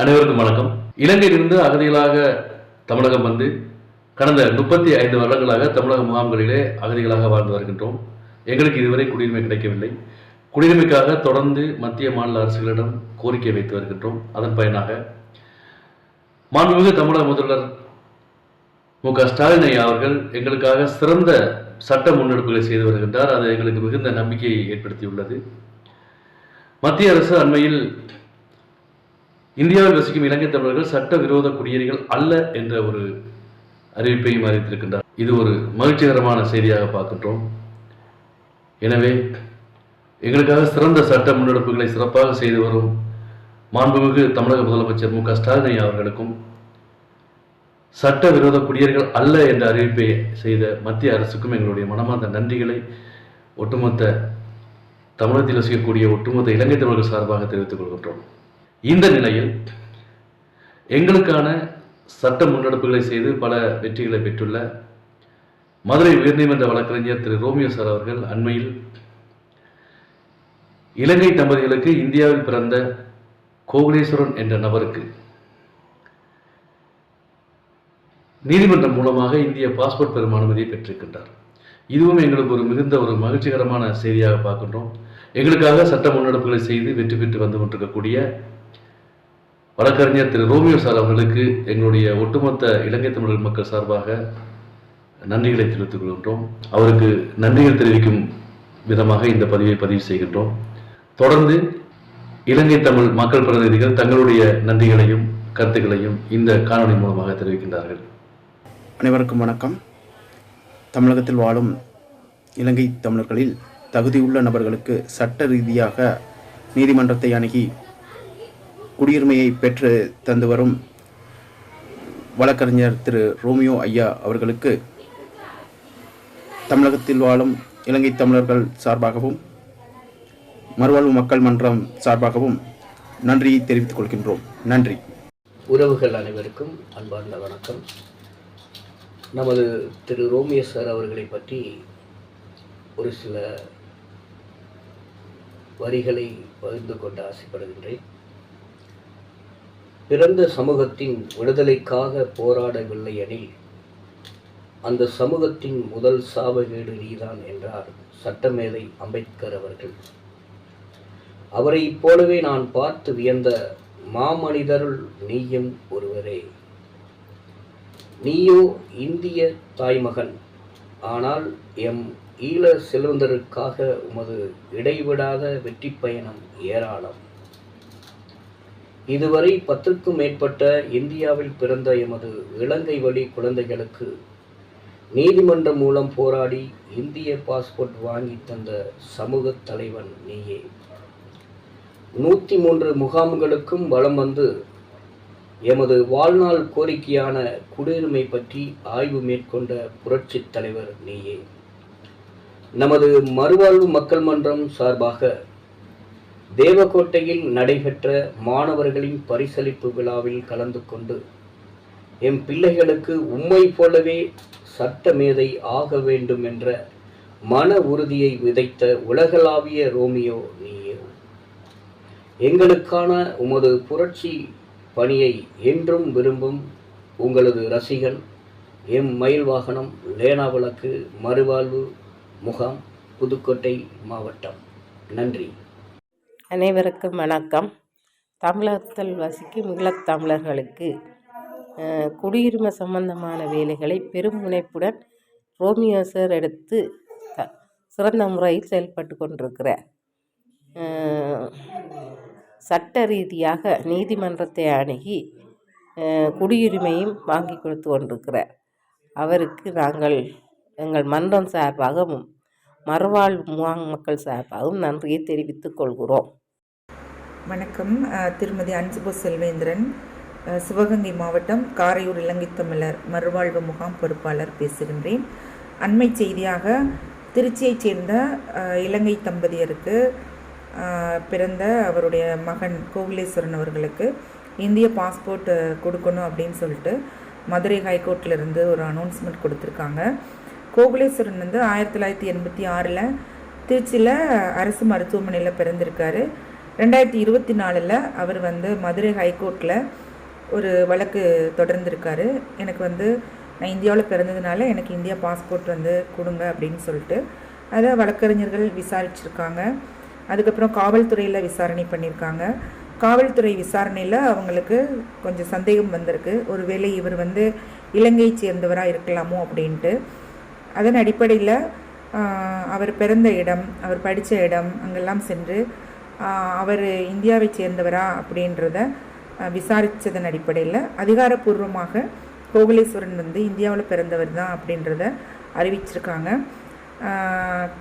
அனைவருக்கும் வணக்கம். இலங்கையிலிருந்து அகதிகளாக தமிழகம் வந்து கடந்த முப்பத்தி ஐந்து வருடங்களாக தமிழக முகாம்களிலே அகதிகளாக வாழ்ந்து வருகின்றோம். எங்களுக்கு இதுவரை குடியுரிமை கிடைக்கவில்லை. குடியுரிமைக்காக தொடர்ந்து மத்திய மாநில அரசுகளிடம் கோரிக்கை வைத்து வருகின்றோம். அதன் பயனாக மாண்புமிகு தமிழக முதல்வர் மு க ஸ்டாலின் ஐயா அவர்கள் எங்களுக்காக சிறந்த சட்ட முன்னெடுப்புகளை செய்து வருகின்றார். அது எங்களுக்கு மிகுந்த நம்பிக்கையை ஏற்படுத்தியுள்ளது. மத்திய அரசு அண்மையில் இந்தியாவில் வசிக்கும் இலங்கை தமிழர்கள் சட்ட விரோத குடியேறிகள் அல்ல என்ற ஒரு அறிவிப்பையும் அறிவித்திருக்கின்றார். இது ஒரு மகிழ்ச்சிகரமான செய்தியாக பார்க்கின்றோம். எனவே எங்களுக்காக சிறந்த சட்ட முன்னெடுப்புகளை சிறப்பாக செய்து வரும் மாண்புமிகு தமிழக முதலமைச்சர் மு க ஸ்டாலின் ஐயா அவர்களுக்கும் சட்ட விரோத குடியேறிகள் அல்ல என்ற அறிவிப்பை செய்த மத்திய அரசுக்கும் எங்களுடைய மனமார்ந்த நன்றிகளை ஒட்டுமொத்த தமிழகத்தில் வசிக்கக்கூடிய ஒட்டுமொத்த இலங்கை தமிழர்கள் சார்பாக தெரிவித்துக் கொள்கின்றோம். இந்த நிலையில் எங்களுக்கான சட்ட முன்னெடுப்புகளை செய்து பல வெற்றிகளை பெற்றுள்ள மதுரை உயர்நீதிமன்ற வழக்கறிஞர் திரு. ரோமியோ சார் அவர்கள் அண்மையில் இலங்கை தம்பதிகளுக்கு இந்தியாவில் பிறந்த கோகுலேஸ்வரன் என்ற நபருக்கு நீதிமன்றம் மூலமாக இந்திய பாஸ்போர்ட் பெறும் அனுமதியை பெற்றிருக்கின்றார். இதுவும் எங்களுக்கு ஒரு மிகுந்த ஒரு மகிழ்ச்சிகரமான செய்தியாக பார்க்கின்றோம். எங்களுக்காக சட்ட முன்னெடுப்புகளை செய்து வெற்றி பெற்று வந்து கொண்டிருக்கக்கூடிய வழக்கறிஞர் திரு ரோமியோ சார் அவர்களுக்கு எங்களுடைய ஒட்டுமொத்த இலங்கை தமிழர் மக்கள் சார்பாக நன்றிகளை தெரிவித்துக் கொள்கின்றோம். அவருக்கு நன்றிகள் தெரிவிக்கும் விதமாக இந்த பதிவை பதிவு செய்கின்றோம். தொடர்ந்து இலங்கை தமிழ் மக்கள் பிரதிநிதிகள் தங்களுடைய நன்றிகளையும் கருத்துக்களையும் இந்த காணொளி மூலமாக தெரிவிக்கின்றார்கள். அனைவருக்கும் வணக்கம். தமிழகத்தில் வாழும் இலங்கை தமிழர்களில் தகுதியுள்ள நபர்களுக்கு சட்ட ரீதியாக நீதிமன்றத்தை அணுகி குடியுரிமையை பெற்று தந்து வரும் வழக்கறிஞர் திரு ரோமியோ ஐயா அவர்களுக்கு தமிழகத்தில் வாழும் இலங்கை தமிழர்கள் சார்பாகவும் மறுவாழ்வு மக்கள் மன்றம் சார்பாகவும் நன்றியை தெரிவித்துக் கொள்கின்றோம். நன்றி. உறவுகள் அனைவருக்கும் அன்பார்ந்த வணக்கம். நமது திரு ரோமியோ சார் அவர்களை பற்றி ஒரு சில வரிகளை பகிர்ந்து கொண்டு ஆசைப்படுகின்றேன். பிறந்த சமூகத்தின் விடுதலைக்காக போராடவில்லை எனில் அந்த சமூகத்தின் முதல் சாபகேடு நீதான் என்றார் சட்டமேதை அம்பேத்கர் அவர்கள். அவரைப் போலவே நான் பார்த்து வியந்த மாமனிதருள் நீயும் ஒருவரே. நீயோ இந்திய தாய்மகன். ஆனால் எம் ஈழ செல்வந்தருக்காக உமது இடைவிடாத வெற்றி பயணம் ஏராளம். இதுவரை பத்துக்கும் மேற்பட்ட இந்தியாவில் பிறந்த எமது இலங்கை வழி குழந்தைகளுக்கு நீதிமன்றம் மூலம் போராடி இந்திய பாஸ்போர்ட் வாங்கி தந்த சமூக தலைவன் நீயே. நூற்றி மூன்று முகாம்களுக்கும் வலம் வந்து எமது வாழ்நாள் கோரிக்கையான குடியுரிமை பற்றி ஆய்வு மேற்கொண்ட புரட்சித் தலைவர் நீயே. நமது மறுவாழ்வு மக்கள் மன்றம் சார்பாக தேவக்கோட்டையில் நடைபெற்ற மாணவர்களின் பரிசளிப்பு விழாவில் கலந்து கொண்டு எம் பிள்ளைகளுக்கு உம்மை போலவே சட்ட மேதை ஆக வேண்டும் என்ற மன உறுதியை விதைத்த உலகளாவிய ரோமியோ நீயோ எங்களுக்கான உமது புரட்சி பணியை என்றும் விரும்பும் உங்களது ரசிகன் எம் மயில் வாகனம் லேனா விளக்கு மறுவாழ்வு முகாம் புதுக்கோட்டை மாவட்டம். நன்றி. அனைவருக்கும் வணக்கம். தமிழகத்தில் வசிக்கும் ஈழத்தமிழர்களுக்கு தமிழர்களுக்கு குடியுரிமை சம்பந்தமான வேலைகளை பெரும் முனைப்புடன் ரோமியோ சார் எடுத்து த- சிறந்த முறையில் செயல்பட்டு கொண்டிருக்கிறார். சட்ட ரீதியாக நீதிமன்றத்தை அணுகி குடியுரிமையும் வாங்கி கொடுத்து கொண்டிருக்கிறார். அவருக்கு நாங்கள் எங்கள் மன்றம் சார்பாகவும் மறுவாழ்வு முகாம் மக்கள் சார்பாகவும் நன்றியை தெரிவித்துக் கொள்கிறோம். வணக்கம். திருமதி அன்சுபு செல்வேந்திரன். சிவகங்கை மாவட்டம் காரையூர் இலங்கை தமிழர் மறுவாழ்வு முகாம் பொறுப்பாளர் பேசுகின்றேன். அண்மை செய்தியாக திருச்சியைச் சேர்ந்த இலங்கை தம்பதியருக்கு பிறந்த அவருடைய மகன் கோகுலேஸ்வரன் அவர்களுக்கு இந்திய பாஸ்போர்ட் கொடுக்கணும் அப்படின்னு சொல்லிட்டு மதுரை ஹைகோர்ட்டில் இருந்து ஒரு அனௌன்ஸ்மெண்ட் கொடுத்துருக்காங்க. கோகுலேஸ்வரன் வந்து ஆயிரத்தி தொள்ளாயிரத்தி எண்பத்தி ஆறில் திருச்சியில் அரசு மருத்துவமனையில் பிறந்திருக்காரு. ரெண்டாயிரத்தி இருபத்தி நாலில் அவர் வந்து மதுரை ஹைகோர்ட்டில் ஒரு வழக்கு தொடர்ந்திருக்காரு. எனக்கு வந்து நான் இந்தியாவில் பிறந்ததுனால எனக்கு இந்தியா பாஸ்போர்ட் வந்து கொடுங்க அப்படின்னு சொல்லிட்டு அதை வழக்கறிஞர்கள் விசாரிச்சிருக்காங்க. அதுக்கப்புறம் காவல்துறையில் விசாரணை பண்ணியிருக்காங்க காவல்துறை விசாரணையில் அவங்களுக்கு கொஞ்சம் சந்தேகம் வந்திருக்கு. ஒருவேளை இவர் வந்து இலங்கையை சேர்ந்தவராக இருக்கலாமோ அப்படின்ட்டு. அதன் அடிப்படையில் அவர் பிறந்த இடம் அவர் படித்த இடம் அங்கெல்லாம் சென்று அவர் இந்தியாவை சேர்ந்தவரா அப்படின்றத விசாரித்ததன் அடிப்படையில் அதிகாரப்பூர்வமாக கோகுலேஸ்வரன் வந்து இந்தியாவில் பிறந்தவர் தான் அப்படின்றத அறிவிச்சிருக்காங்க.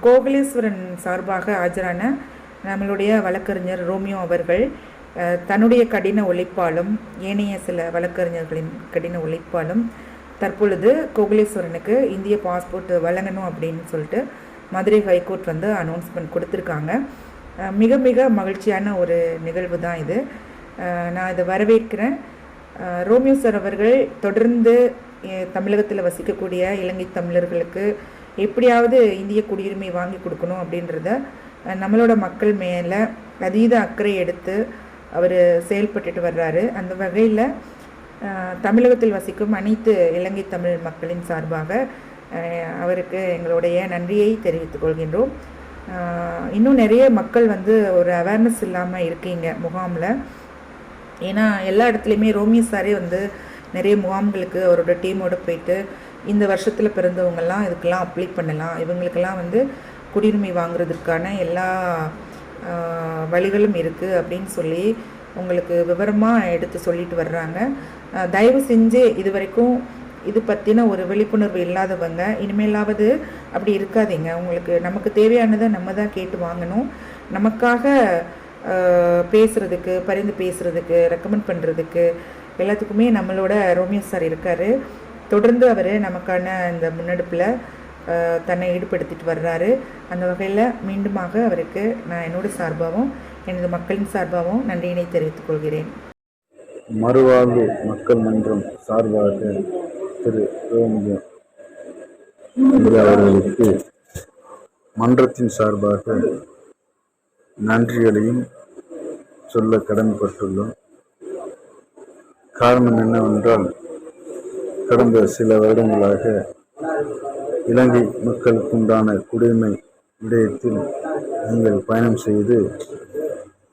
கோகுலேஸ்வரன் சார்பாக ஆஜரான நம்மளுடைய வழக்கறிஞர் ரோமியோ அவர்கள் தன்னுடைய கடின உழைப்பாலும் ஏனைய சில வழக்கறிஞர்களின் கடின உழைப்பாலும் தற்பொழுது கோகுலேஸ்வரனுக்கு இந்திய பாஸ்போர்ட் வழங்கணும் அப்படின்னு சொல்லிட்டு மதுரை ஹைகோர்ட் வந்து அனௌன்ஸ்மெண்ட் கொடுத்துருக்காங்க. மிக மிக மகிழ்ச்சியான ஒரு நிகழ்வு தான் இது. நான் இதை வரவேற்கிறேன். ரோமியோ சார் அவர்கள் தொடர்ந்து தமிழகத்தில் வசிக்கக்கூடிய இலங்கை தமிழர்களுக்கு எப்படியாவது இந்திய குடியுரிமை வாங்கி கொடுக்கணும் அப்படின்றத நம்மளோட மக்கள் மேலே அதீத அக்கறை எடுத்து அவர் செயல்பட்டுட்டு வர்றாரு. அந்த வகையில் தமிழகத்தில் வசிக்கும் அனைத்து இலங்கை தமிழ் மக்களின் சார்பாக அவருக்கு எங்களுடைய நன்றியை தெரிவித்துக் கொள்கின்றோம். இன்னும் நிறைய மக்கள் வந்து ஒரு அவேர்னஸ் இல்லாமல் இருக்கீங்க முகாமில். ஏன்னா எல்லா இடத்துலையுமே ரோமியோ சாரே வந்து நிறைய முகாம்களுக்கு அவரோட டீமோட போயிட்டு இந்த வருஷத்தில் பிறந்தவங்கெல்லாம் இதுக்கெல்லாம் அப்ளை பண்ணலாம். இவங்களுக்கெல்லாம் வந்து குடியுரிமை வாங்குறதுக்கான எல்லா வழிகளும் இருக்குது அப்படின்னு சொல்லி உங்களுக்கு விவரமாக எடுத்து சொல்லிட்டு வர்றாங்க. தயவு செஞ்சு இது வரைக்கும் இது பற்றின ஒரு விழிப்புணர்வு இல்லாதவங்க இனிமேலாவது அப்படி இருக்காதீங்க. உங்களுக்கு நமக்கு தேவையானதை நம்ம தான் கேட்டு வாங்கணும். நமக்காக பேசுகிறதுக்கு பரிந்து பேசுகிறதுக்கு ரெக்கமெண்ட் பண்ணுறதுக்கு எல்லாத்துக்குமே நம்மளோட ரோமியோ சார் இருக்கார். தொடர்ந்து அவர் நமக்கான இந்த முன்னெடுப்பில் தன்னை ஈடுபடுத்திட்டு வர்றாரு. அந்த வகையில் மீண்டுமாக அவருக்கு நான் என்னோட சார்பாகவும் எனது மக்களின் சார்பாகவும் நன்றியினை தெரிவித்துக் கொள்கிறேன். மறுவாழ்வு மக்கள் மன்றம் சார்பாக திரு ரோமியோ அவர்களுக்கு மன்றத்தின் சார்பாக நன்றிகளையும் சொல்ல கடமைப்பட்டுள்ளோம். காரணம் என்னவென்றால் கடந்த சில வருடங்களாக இலங்கை மக்களுக்குண்டான குடியுரிமை விடயத்தில் நீங்கள் பயணம் செய்து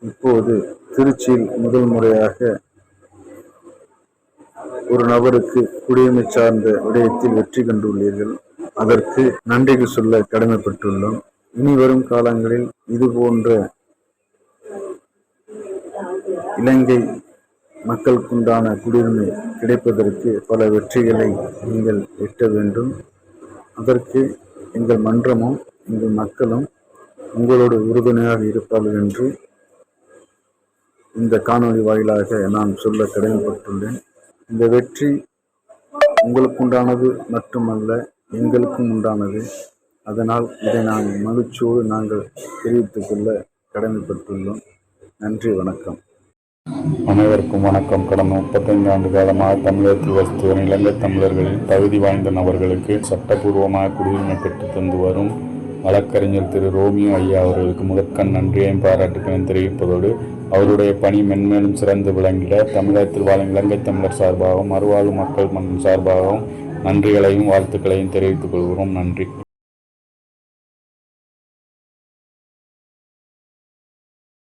இப்போது திருச்சியில் முதல் முறையாக ஒரு நபருக்கு குடியுரிமை சார்ந்த விடயத்தில் வெற்றி கண்டுள்ளீர்கள். அதற்கு நன்றிகள் சொல்ல கடமைப்பட்டுள்ளோம். இனி வரும் காலங்களில் இது போன்ற இலங்கை மக்களுக்குண்டான குடியுரிமை கிடைப்பதற்கு பல வெற்றிகளை நீங்கள் எட்ட வேண்டும். அதற்கு எங்கள் மன்றமும் எங்கள் மக்களும் உங்களோடு உறுதுணையாக இருப்பார்கள் என்று இந்த காணொளி வாயிலாக நான் சொல்ல கடமைப்பட்டுள்ளேன். இந்த வெற்றி உங்களுக்குண்டானது மட்டுமல்ல எங்களுக்கும் உண்டானது. அதனால் இதை நான் மகிழ்ச்சியோடு நாங்கள் தெரிவித்துக் கொள்ள கடமைப்பட்டுள்ளோம். நன்றி வணக்கம். அனைவருக்கும் வணக்கம். கடந்த முப்பத்தைந்து ஆண்டு காலமாக தமிழகத்தில் வசித்து வரும் இலங்கை தமிழர்களில் தகுதி வாய்ந்த நபர்களுக்கு சட்டபூர்வமாக குடியுரிமை பெற்று தந்து வரும் வழக்கறிஞர் திரு ரோமியோ ஐயா அவர்களுக்கு முதற்கண் நன்றியையும் பாராட்டுகளையும் தெரிவிப்பதோடு அவருடைய பணி மென்மேலும் சிறந்து விளங்கிட தமிழகத்தில் வாழும் இலங்கை தமிழர் சார்பாகவும் மறுவாழ்வு மக்கள் மன்றம் சார்பாகவும் நன்றிகளையும் வாழ்த்துக்களையும் தெரிவித்துக் கொள்கிறோம். நன்றி.